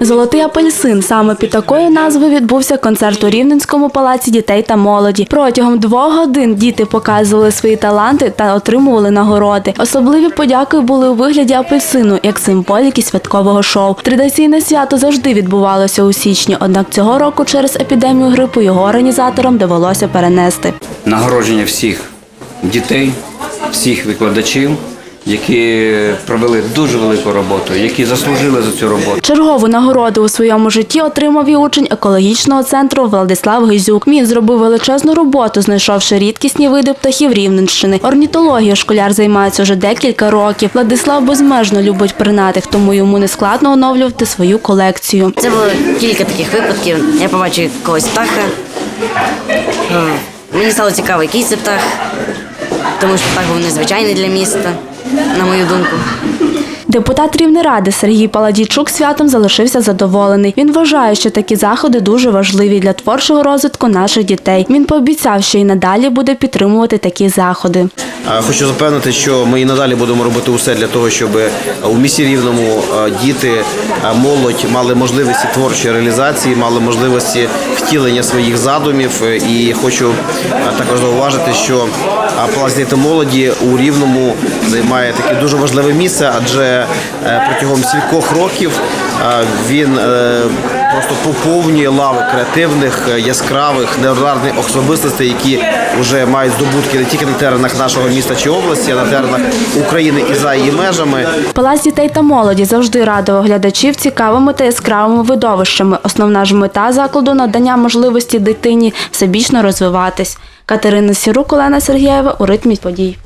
Золотий апельсин саме під такою назвою відбувся концерт у Рівненському палаці дітей та молоді. Протягом двох годин діти показували свої таланти та отримували нагороди. Особливі подяки були у вигляді апельсину як символіки святкового шоу. Традиційне свято завжди відбувалося у січні, однак цього року через епідемію грипу його організаторам довелося перенести. нагородження всіх дітей, всіх викладачів, які провели дуже велику роботу, які заслужили за цю роботу. Чергову нагороду у своєму житті отримав і учень екологічного центру Владислав Гизюк. Він зробив величезну роботу, знайшовши рідкісні види птахів Рівненщини. Орнітологією школяр займається вже декілька років. Владислав безмежно любить принатих, тому йому не складно оновлювати свою колекцію. Це було кілька таких випадків. Я побачив когось птаха. Мені стало цікаво, який це птах, тому що так був незвичайний для міста, на мою думку. Депутат Рівнеради Сергій Паладійчук святом залишився задоволений. Він вважає, що такі заходи дуже важливі для творчого розвитку наших дітей. Він пообіцяв, що і надалі буде підтримувати такі заходи. Хочу запевнити, що ми і надалі будемо робити усе для того, щоб у місті рівному діти, молодь мали можливості творчої реалізації, мали можливості втілення своїх задумів. І хочу також зауважити, що Палац дітей молоді у рівному займає таке дуже важливе місце, адже е, протягом стількох років він е, просто поповнює лави креативних, е, яскравих, неординарних особистостей, які вже мають здобутки не тільки на теренах нашого міста чи області, а на теренах України і за її межами. Палац дітей та молоді завжди радував глядачів цікавими та яскравими видовищами. Основна ж мета закладу надання можливості дитині всебічно розвиватись. Катерина Сірук, Олена Сергієва у ритмі подій.